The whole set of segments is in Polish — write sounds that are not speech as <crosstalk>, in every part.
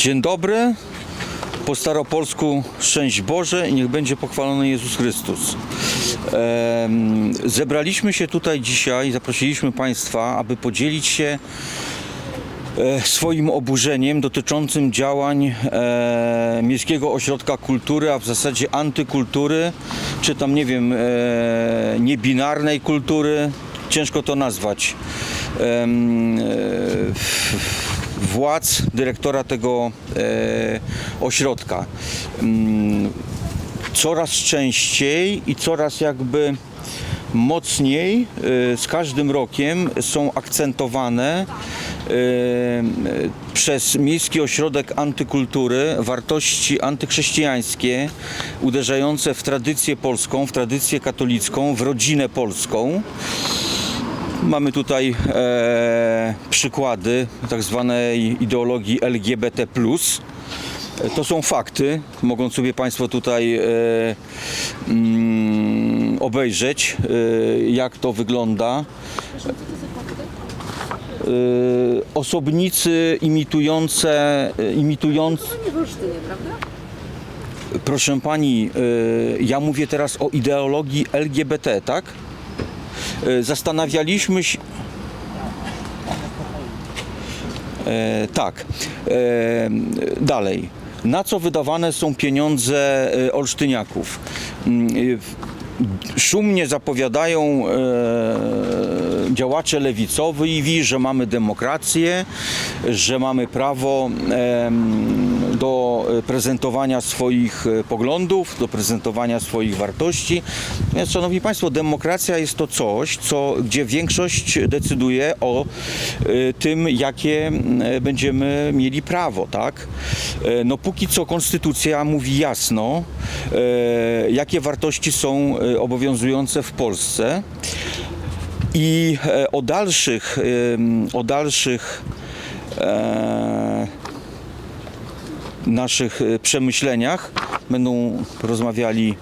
Dzień dobry. Po staropolsku szczęść Boże i niech będzie pochwalony Jezus Chrystus. Zebraliśmy się tutaj dzisiaj, zaprosiliśmy Państwa, aby podzielić się e, swoim oburzeniem dotyczącym działań e, Miejskiego Ośrodka Kultury, a w zasadzie antykultury, czy tam nie wiem, e, niebinarnej kultury, ciężko to nazwać. Władz dyrektora tego e, ośrodka. Mm, Coraz częściej i coraz jakby mocniej e, z każdym rokiem są akcentowane e, przez Miejski Ośrodek Antykultury wartości antychrześcijańskie uderzające w tradycję polską, w tradycję katolicką, w rodzinę polską. Mamy tutaj e, przykłady tak zwanej ideologii LGBT. E, To są fakty, mogą sobie Państwo tutaj e, mm, obejrzeć, e, jak to wygląda. E, osobnicy imitujące, e, imitując, Nie w Olsztynie, prawda? proszę Pani, e, ja mówię teraz o ideologii LGBT, tak? E, Zastanawialiśmy się. E, tak. E, dalej. Na co wydawane są pieniądze e, olsztyniaków? Mm, e, Szumnie zapowiadają e, działacze lewicowi, że mamy demokrację, że mamy prawo em, do prezentowania swoich e, poglądów, do prezentowania swoich wartości. Więc, Szanowni Państwo, demokracja jest to coś, co, gdzie większość decyduje o e, tym, jakie będziemy mieli prawo, tak? E, No póki co konstytucja mówi jasno, e, jakie wartości są e, obowiązujące w Polsce. I e, o dalszych, o dalszych e, naszych e, przemyśleniach będą rozmawiali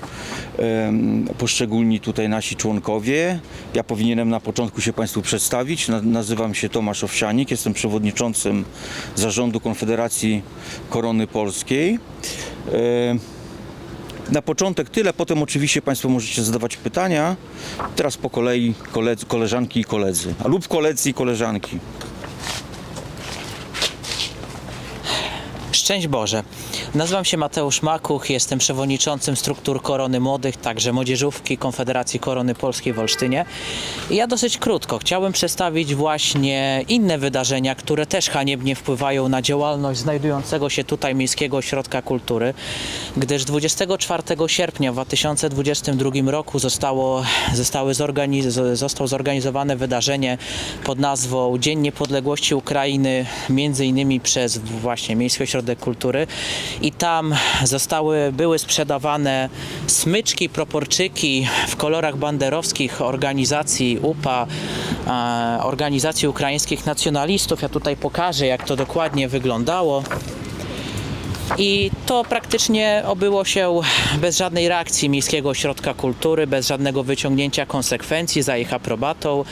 poszczególni tutaj nasi członkowie. Ja powinienem na początku się Państwu przedstawić. Na- Nazywam się Tomasz Owsianik, jestem przewodniczącym zarządu Konfederacji Korony Polskiej. Na początek tyle, potem oczywiście Państwo możecie zadawać pytania. Teraz po kolei koledzy, koleżanki i koledzy, a lub koledzy i koleżanki. Szczęść Boże. Nazywam się Mateusz Makuch, jestem przewodniczącym struktur Korony Młodych, także Młodzieżówki Konfederacji Korony Polskiej w Olsztynie. I ja dosyć krótko chciałbym przedstawić właśnie inne wydarzenia, które też haniebnie wpływają na działalność znajdującego się tutaj Miejskiego Ośrodka Kultury, gdyż 24 sierpnia w 2022 roku zostało, zostały zorganiz- zostało zorganizowane wydarzenie pod nazwą Dzień Niepodległości Ukrainy, między innymi przez właśnie Miejski Ośrodek Kultury i tam zostały, były sprzedawane smyczki, proporczyki w kolorach banderowskich organizacji UPA, e, organizacji ukraińskich nacjonalistów. Ja tutaj pokażę, jak to dokładnie wyglądało. I to praktycznie obyło się bez żadnej reakcji Miejskiego Ośrodka Kultury, bez żadnego wyciągnięcia konsekwencji za ich aprobatą.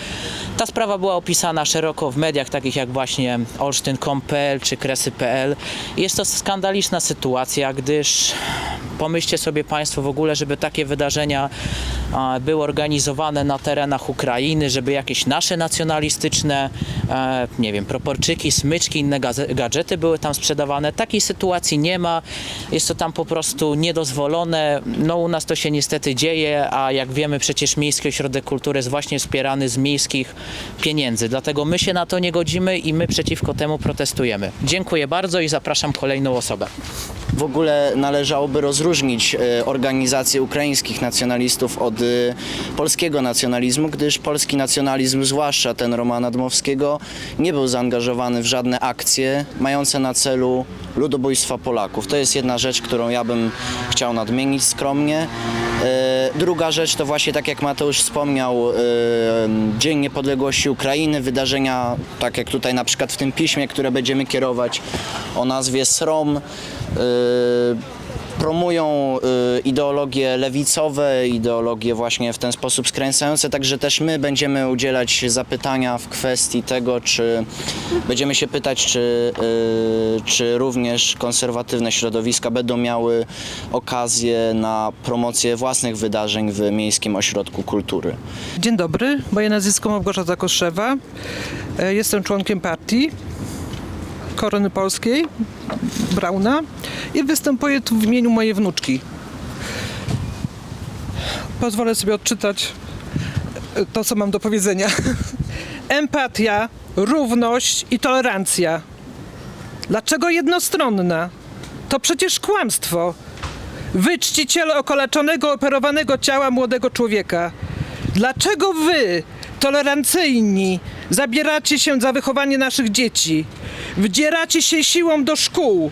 Ta sprawa była opisana szeroko w mediach takich jak właśnie olsztyn.com.pl czy kresy.pl. Jest to skandaliczna sytuacja, gdyż pomyślcie sobie Państwo w ogóle, żeby takie wydarzenia były organizowane na terenach Ukrainy, żeby jakieś nasze nacjonalistyczne, e, nie wiem, proporczyki, smyczki, inne gadżety były tam sprzedawane. Takiej sytuacji nie ma. Jest to tam po prostu niedozwolone. No u nas to się niestety dzieje, a jak wiemy przecież Miejski Ośrodek Kultury jest właśnie wspierany z miejskich pieniędzy. Dlatego my się na to nie godzimy i my przeciwko temu protestujemy. Dziękuję bardzo i zapraszam kolejną osobę. W ogóle należałoby rozróżnić e, organizacje ukraińskich nacjonalistów od polskiego nacjonalizmu, gdyż polski nacjonalizm, zwłaszcza ten Romana Dmowskiego, nie był zaangażowany w żadne akcje mające na celu ludobójstwa Polaków. To jest jedna rzecz, którą ja bym chciał nadmienić skromnie. E, Druga rzecz to właśnie tak jak Mateusz wspomniał, e, Dzień Niepodległości Ukrainy, wydarzenia tak jak tutaj na przykład w tym piśmie, które będziemy kierować o nazwie SROM. Promują y, ideologie lewicowe, ideologie właśnie w ten sposób skręcające, także też my będziemy udzielać zapytania w kwestii tego, czy będziemy się pytać, czy, y, czy również konserwatywne środowiska będą miały okazję na promocję własnych wydarzeń w Miejskim Ośrodku Kultury. Dzień dobry, moje nazwisko Małgorzata Koszewa. E, Jestem członkiem partii Korony Polskiej, Brauna i występuję tu w imieniu mojej wnuczki. Pozwolę sobie odczytać e, to, co mam do powiedzenia. <laughs> Empatia, równość i tolerancja. Dlaczego jednostronna? To przecież kłamstwo. Wy czciciele okaleczonego, operowanego ciała młodego człowieka. Dlaczego wy, tolerancyjni, zabieracie się za wychowanie naszych dzieci? Wdzieracie się siłą do szkół.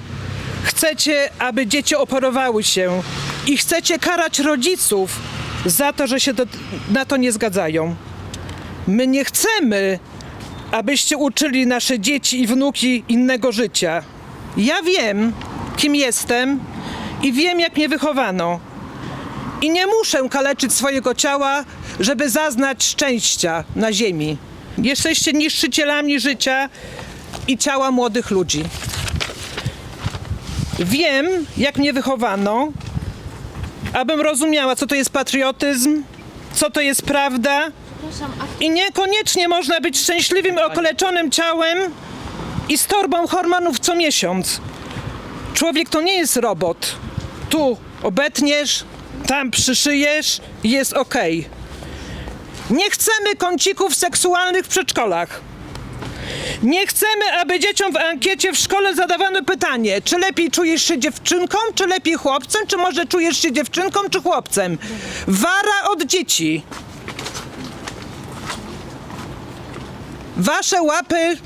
Chcecie, aby dzieci operowały się i chcecie karać rodziców za to, że się do, na to nie zgadzają. My nie chcemy, abyście uczyli nasze dzieci i wnuki innego życia. Ja wiem, kim jestem i wiem, jak mnie wychowano. I nie muszę kaleczyć swojego ciała, żeby zaznać szczęścia na ziemi. Jesteście niszczycielami życia i ciała młodych ludzi. Wiem, jak mnie wychowano, abym rozumiała, co to jest patriotyzm, co to jest prawda. I niekoniecznie można być szczęśliwym, okaleczonym ciałem i z torbą hormonów co miesiąc. Człowiek to nie jest robot. Tu obetniesz, tam przyszyjesz i jest ok. Nie chcemy kącików seksualnych w przedszkolach. Nie chcemy, aby dzieciom w ankiecie w szkole zadawano pytanie, czy lepiej czujesz się dziewczynką, czy lepiej chłopcem, czy może czujesz się dziewczynką, czy chłopcem. Wara od dzieci. Wasze łapy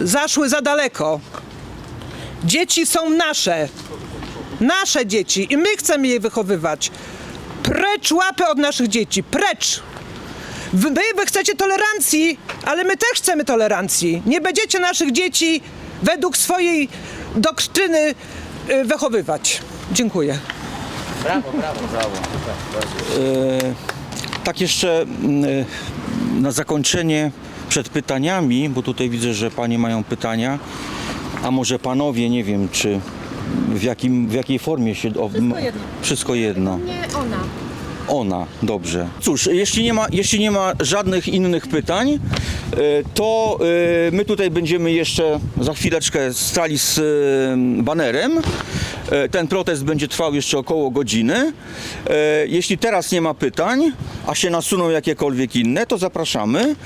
zaszły za daleko. Dzieci są nasze. Nasze dzieci i my chcemy je wychowywać. Precz łapy od naszych dzieci, precz! Wy, wy, chcecie tolerancji, ale my też chcemy tolerancji. Nie będziecie naszych dzieci według swojej doktryny y, wychowywać. Dziękuję. Brawo, brawo, brawo. Tak jeszcze mm, y, na zakończenie przed pytaniami, bo tutaj widzę, że panie mają pytania, a może panowie, nie wiem, czy w, jakim, w jakiej formie się... O, wszystko jedno. Wszystko jedno. Nie ona. Ona, dobrze. Cóż, jeśli nie ma, jeśli nie ma żadnych innych pytań, e, to e, my tutaj będziemy jeszcze za chwileczkę stali z banerem. E, Ten protest będzie trwał jeszcze około godziny. Jeśli teraz nie ma pytań, a się nasuną jakiekolwiek inne, to zapraszamy.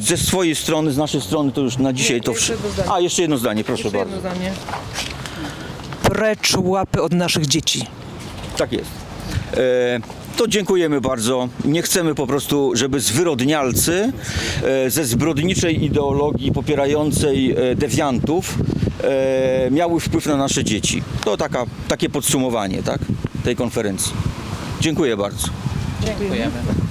Ze swojej strony, z naszej strony to już na dzisiaj to wszystko. A, jeszcze jedno zdanie, proszę Jeszcze bardzo. jedno zdanie. Precz łapy od naszych dzieci. Tak jest. To dziękujemy bardzo. Nie chcemy po prostu, żeby zwyrodnialcy e, ze zbrodniczej ideologii popierającej e, dewiantów e, miały wpływ na nasze dzieci. To taka, takie podsumowanie tak, tej konferencji. Dziękuję bardzo. Dziękujemy.